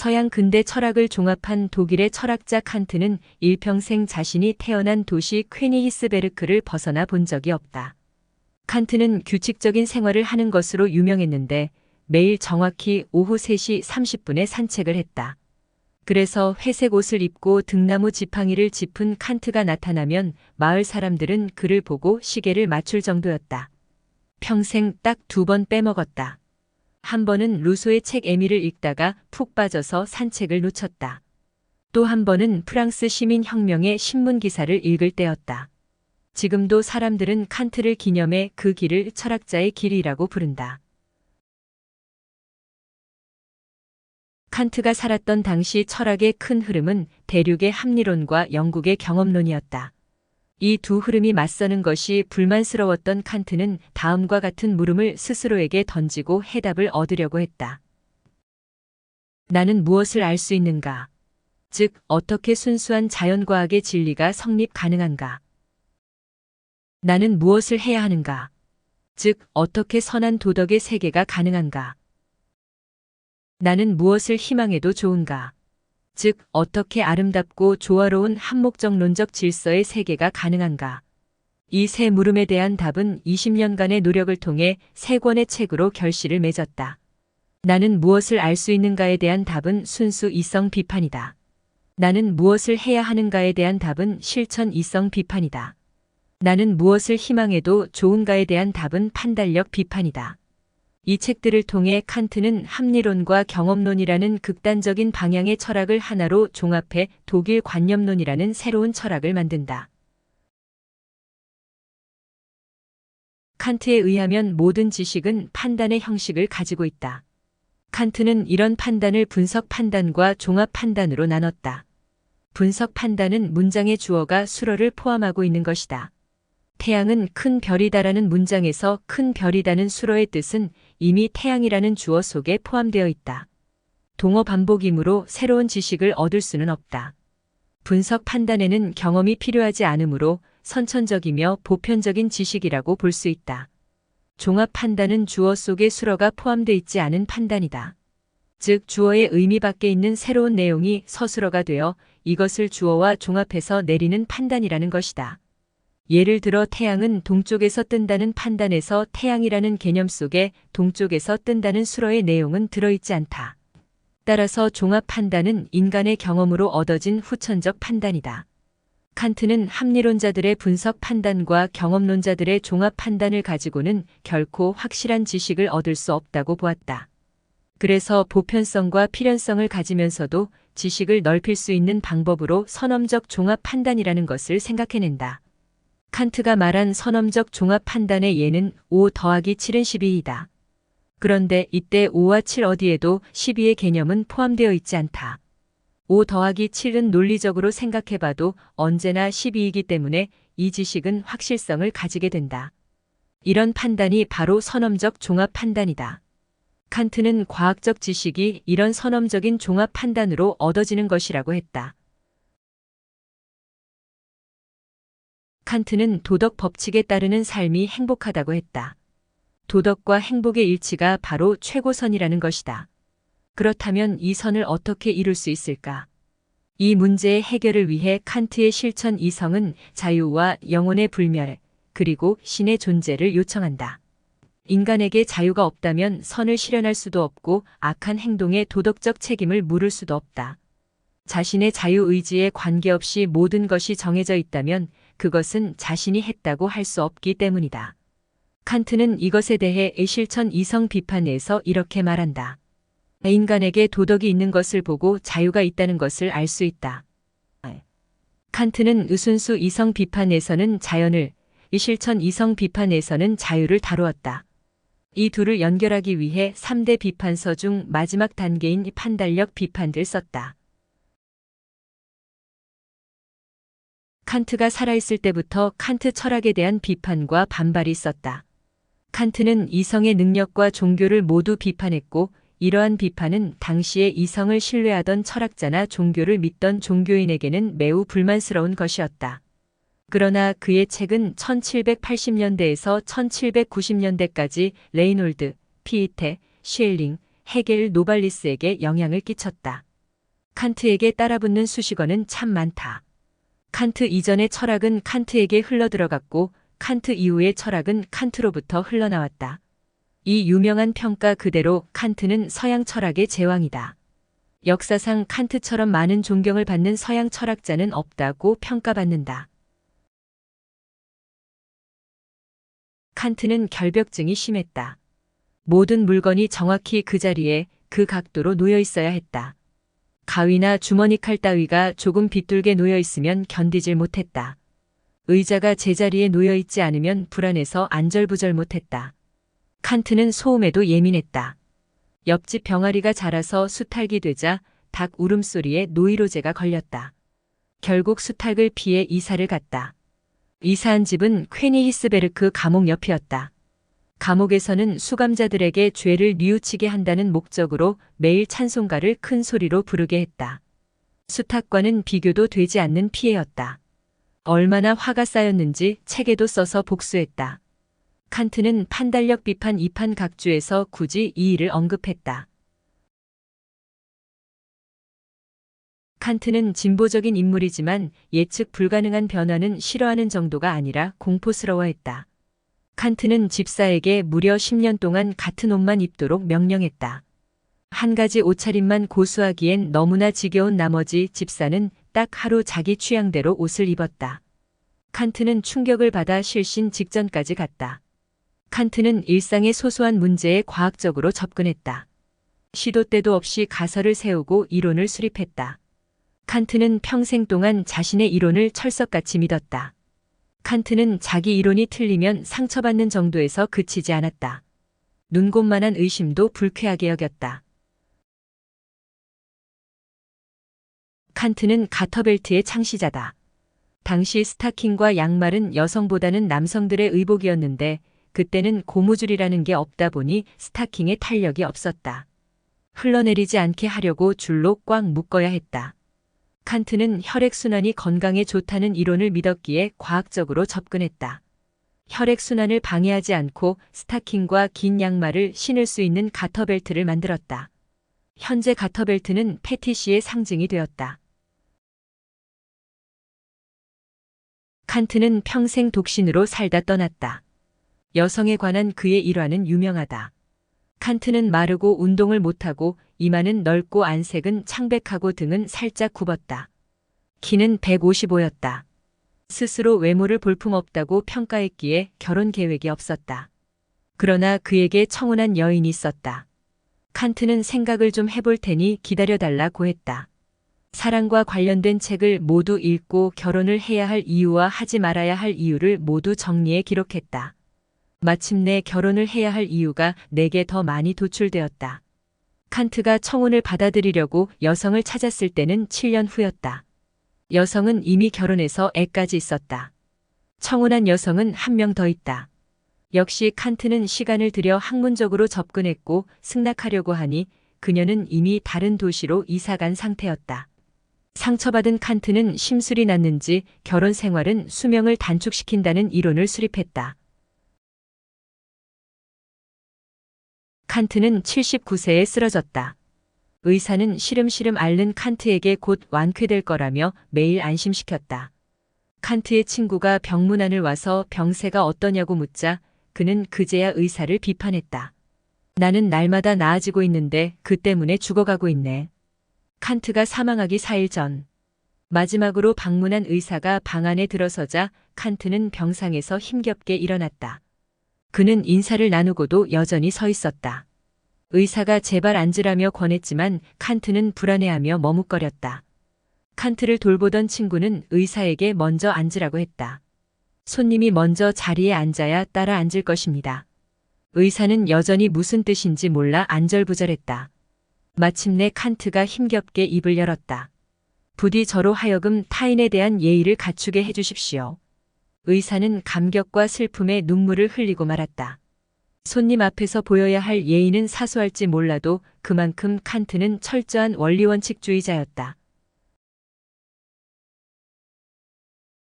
서양 근대 철학을 종합한 독일의 철학자 칸트는 일평생 자신이 태어난 도시 퀘니히스베르크를 벗어나 본 적이 없다. 칸트는 규칙적인 생활을 하는 것으로 유명했는데 매일 정확히 오후 3시 30분에 산책을 했다. 그래서 회색 옷을 입고 등나무 지팡이를 짚은 칸트가 나타나면 마을 사람들은 그를 보고 시계를 맞출 정도였다. 평생 딱 두 번 빼먹었다. 한 번은 루소의 책 에미를 읽다가 푹 빠져서 산책을 놓쳤다. 또 한 번은 프랑스 시민혁명의 신문 기사를 읽을 때였다. 지금도 사람들은 칸트를 기념해 그 길을 철학자의 길이라고 부른다. 칸트가 살았던 당시 철학의 큰 흐름은 대륙의 합리론과 영국의 경험론이었다. 이 두 흐름이 맞서는 것이 불만스러웠던 칸트는 다음과 같은 물음을 스스로에게 던지고 해답을 얻으려고 했다. 나는 무엇을 알 수 있는가? 즉, 어떻게 순수한 자연과학의 진리가 성립 가능한가? 나는 무엇을 해야 하는가? 즉, 어떻게 선한 도덕의 세계가 가능한가? 나는 무엇을 희망해도 좋은가? 즉, 어떻게 아름답고 조화로운 한목적론적 질서의 세계가 가능한가? 이 세 물음에 대한 답은 20년간의 노력을 통해 세 권의 책으로 결실을 맺었다. 나는 무엇을 알 수 있는가에 대한 답은 순수 이성 비판이다. 나는 무엇을 해야 하는가에 대한 답은 실천 이성 비판이다. 나는 무엇을 희망해도 좋은가에 대한 답은 판단력 비판이다. 이 책들을 통해 칸트는 합리론과 경험론이라는 극단적인 방향의 철학을 하나로 종합해 독일 관념론이라는 새로운 철학을 만든다. 칸트에 의하면 모든 지식은 판단의 형식을 가지고 있다. 칸트는 이런 판단을 분석 판단과 종합 판단으로 나눴다. 분석 판단은 문장의 주어가 수로를 포함하고 있는 것이다. 태양은 큰 별이다라는 문장에서 큰 별이다는 수로의 뜻은 이미 태양이라는 주어 속에 포함되어 있다. 동어 반복이므로 새로운 지식을 얻을 수는 없다. 분석 판단에는 경험이 필요하지 않으므로 선천적이며 보편적인 지식이라고 볼 수 있다. 종합 판단은 주어 속에 수로가 포함되어 있지 않은 판단이다. 즉 주어의 의미 밖에 있는 새로운 내용이 서술어가 되어 이것을 주어와 종합해서 내리는 판단이라는 것이다. 예를 들어 태양은 동쪽에서 뜬다는 판단에서 태양이라는 개념 속에 동쪽에서 뜬다는 수로의 내용은 들어있지 않다. 따라서 종합 판단은 인간의 경험으로 얻어진 후천적 판단이다. 칸트는 합리론자들의 분석 판단과 경험론자들의 종합 판단을 가지고는 결코 확실한 지식을 얻을 수 없다고 보았다. 그래서 보편성과 필연성을 가지면서도 지식을 넓힐 수 있는 방법으로 선험적 종합 판단이라는 것을 생각해낸다. 칸트가 말한 선험적 종합 판단의 예는 5 더하기 7은 12이다. 그런데 이때 5와 7 어디에도 12의 개념은 포함되어 있지 않다. 5 더하기 7은 논리적으로 생각해봐도 언제나 12이기 때문에 이 지식은 확실성을 가지게 된다. 이런 판단이 바로 선험적 종합 판단이다. 칸트는 과학적 지식이 이런 선험적인 종합 판단으로 얻어지는 것이라고 했다. 칸트는 도덕 법칙에 따르는 삶이 행복하다고 했다. 도덕과 행복의 일치가 바로 최고선이라는 것이다. 그렇다면 이 선을 어떻게 이룰 수 있을까? 이 문제의 해결을 위해 칸트의 실천 이성은 자유와 영혼의 불멸, 그리고 신의 존재를 요청한다. 인간에게 자유가 없다면 선을 실현할 수도 없고 악한 행동에 도덕적 책임을 물을 수도 없다. 자신의 자유 의지에 관계없이 모든 것이 정해져 있다면 그것은 자신이 했다고 할 수 없기 때문이다. 칸트는 이것에 대해 실천 이성 비판에서 이렇게 말한다. 인간에게 도덕이 있는 것을 보고 자유가 있다는 것을 알 수 있다. 칸트는 의순수 이성 비판에서는 자연을, 이실천 이성 비판에서는 자유를 다루었다. 이 둘을 연결하기 위해 3대 비판서 중 마지막 단계인 판단력 비판들 썼다. 칸트가 살아있을 때부터 칸트 철학에 대한 비판과 반발이 있었다. 칸트는 이성의 능력과 종교를 모두 비판했고 이러한 비판은 당시에 이성을 신뢰하던 철학자나 종교를 믿던 종교인에게는 매우 불만스러운 것이었다. 그러나 그의 책은 1780년대에서 1790년대까지 레이놀드, 피이테, 쉘링, 헤겔 노발리스에게 영향을 끼쳤다. 칸트에게 따라붙는 수식어는 참 많다. 칸트 이전의 철학은 칸트에게 흘러들어갔고 칸트 이후의 철학은 칸트로부터 흘러나왔다. 이 유명한 평가 그대로 칸트는 서양 철학의 제왕이다. 역사상 칸트처럼 많은 존경을 받는 서양 철학자는 없다고 평가받는다. 칸트는 결벽증이 심했다. 모든 물건이 정확히 그 자리에 그 각도로 놓여 있어야 했다. 가위나 주머니 칼 따위가 조금 빗둘게 놓여 있으면 견디질 못했다. 의자가 제자리에 놓여 있지 않으면 불안해서 안절부절 못했다. 칸트는 소음에도 예민했다. 옆집 병아리가 자라서 수탉이 되자 닭 울음소리에 노이로제가 걸렸다. 결국 수탉을 피해 이사를 갔다. 이사한 집은 퀘니 히스베르크 감옥 옆이었다. 감옥에서는 수감자들에게 죄를 뉘우치게 한다는 목적으로 매일 찬송가를 큰 소리로 부르게 했다. 수탉과는 비교도 되지 않는 피해였다. 얼마나 화가 쌓였는지 책에도 써서 복수했다. 칸트는 판달력 비판 이판 각주에서 굳이 이 일을 언급했다. 칸트는 진보적인 인물이지만 예측 불가능한 변화는 싫어하는 정도가 아니라 공포스러워했다. 칸트는 집사에게 무려 10년 동안 같은 옷만 입도록 명령했다. 한 가지 옷차림만 고수하기엔 너무나 지겨운 나머지 집사는 딱 하루 자기 취향대로 옷을 입었다. 칸트는 충격을 받아 실신 직전까지 갔다. 칸트는 일상의 소소한 문제에 과학적으로 접근했다. 시도 때도 없이 가설을 세우고 이론을 수립했다. 칸트는 평생 동안 자신의 이론을 철석같이 믿었다. 칸트는 자기 이론이 틀리면 상처받는 정도에서 그치지 않았다. 눈곱만한 의심도 불쾌하게 여겼다. 칸트는 가터벨트의 창시자다. 당시 스타킹과 양말은 여성보다는 남성들의 의복이었는데 그때는 고무줄이라는 게 없다 보니 스타킹에 탄력이 없었다. 흘러내리지 않게 하려고 줄로 꽉 묶어야 했다. 칸트는 혈액순환이 건강에 좋다는 이론을 믿었기에 과학적으로 접근했다. 혈액순환을 방해하지 않고 스타킹과 긴 양말을 신을 수 있는 가터벨트를 만들었다. 현재 가터벨트는 패티시의 상징이 되었다. 칸트는 평생 독신으로 살다 떠났다. 여성에 관한 그의 일화는 유명하다. 칸트는 마르고 운동을 못하고 이마는 넓고 안색은 창백하고 등은 살짝 굽었다. 키는 155였다. 스스로 외모를 볼품없다고 평가했기에 결혼 계획이 없었다. 그러나 그에게 청혼한 여인이 있었다. 칸트는 생각을 좀 해볼 테니 기다려달라고 했다. 사랑과 관련된 책을 모두 읽고 결혼을 해야 할 이유와 하지 말아야 할 이유를 모두 정리해 기록했다. 마침내 결혼을 해야 할 이유가 내게 더 많이 도출되었다. 칸트가 청혼을 받아들이려고 여성을 찾았을 때는 7년 후였다. 여성은 이미 결혼해서 애까지 있었다. 청혼한 여성은 한 명 더 있다. 역시 칸트는 시간을 들여 학문적으로 접근했고 승낙하려고 하니 그녀는 이미 다른 도시로 이사간 상태였다. 상처받은 칸트는 심술이 났는지 결혼 생활은 수명을 단축시킨다는 이론을 수립했다. 칸트는 79세에 쓰러졌다. 의사는 시름시름 앓는 칸트에게 곧 완쾌될 거라며 매일 안심시켰다. 칸트의 친구가 병문안을 와서 병세가 어떠냐고 묻자 그는 그제야 의사를 비판했다. 나는 날마다 나아지고 있는데 그 때문에 죽어가고 있네. 칸트가 사망하기 4일 전. 마지막으로 방문한 의사가 방 안에 들어서자 칸트는 병상에서 힘겹게 일어났다. 그는 인사를 나누고도 여전히 서 있었다. 의사가 제발 앉으라며 권했지만 칸트는 불안해하며 머뭇거렸다. 칸트를 돌보던 친구는 의사에게 먼저 앉으라고 했다. 손님이 먼저 자리에 앉아야 따라 앉을 것입니다. 의사는 여전히 무슨 뜻인지 몰라 안절부절했다. 마침내 칸트가 힘겹게 입을 열었다. 부디 저로 하여금 타인에 대한 예의를 갖추게 해주십시오. 의사는 감격과 슬픔에 눈물을 흘리고 말았다. 손님 앞에서 보여야 할 예의는 사소할지 몰라도 그만큼 칸트는 철저한 원리원칙주의자였다.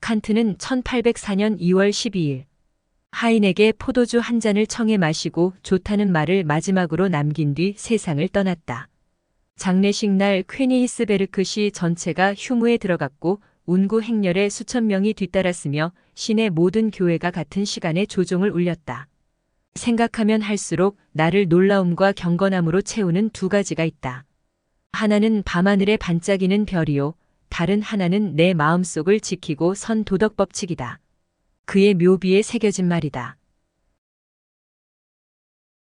칸트는 1804년 2월 12일 하인에게 포도주 한 잔을 청해 마시고 좋다는 말을 마지막으로 남긴 뒤 세상을 떠났다. 장례식 날 퀘니히스베르크 시 전체가 휴무에 들어갔고 운구 행렬에 수천 명이 뒤따랐으며 시내 모든 교회가 같은 시간에 조종을 울렸다. 생각하면 할수록 나를 놀라움과 경건함으로 채우는 두 가지가 있다. 하나는 밤하늘에 반짝이는 별이요. 다른 하나는 내 마음속을 지키고 선 도덕 법칙이다. 그의 묘비에 새겨진 말이다.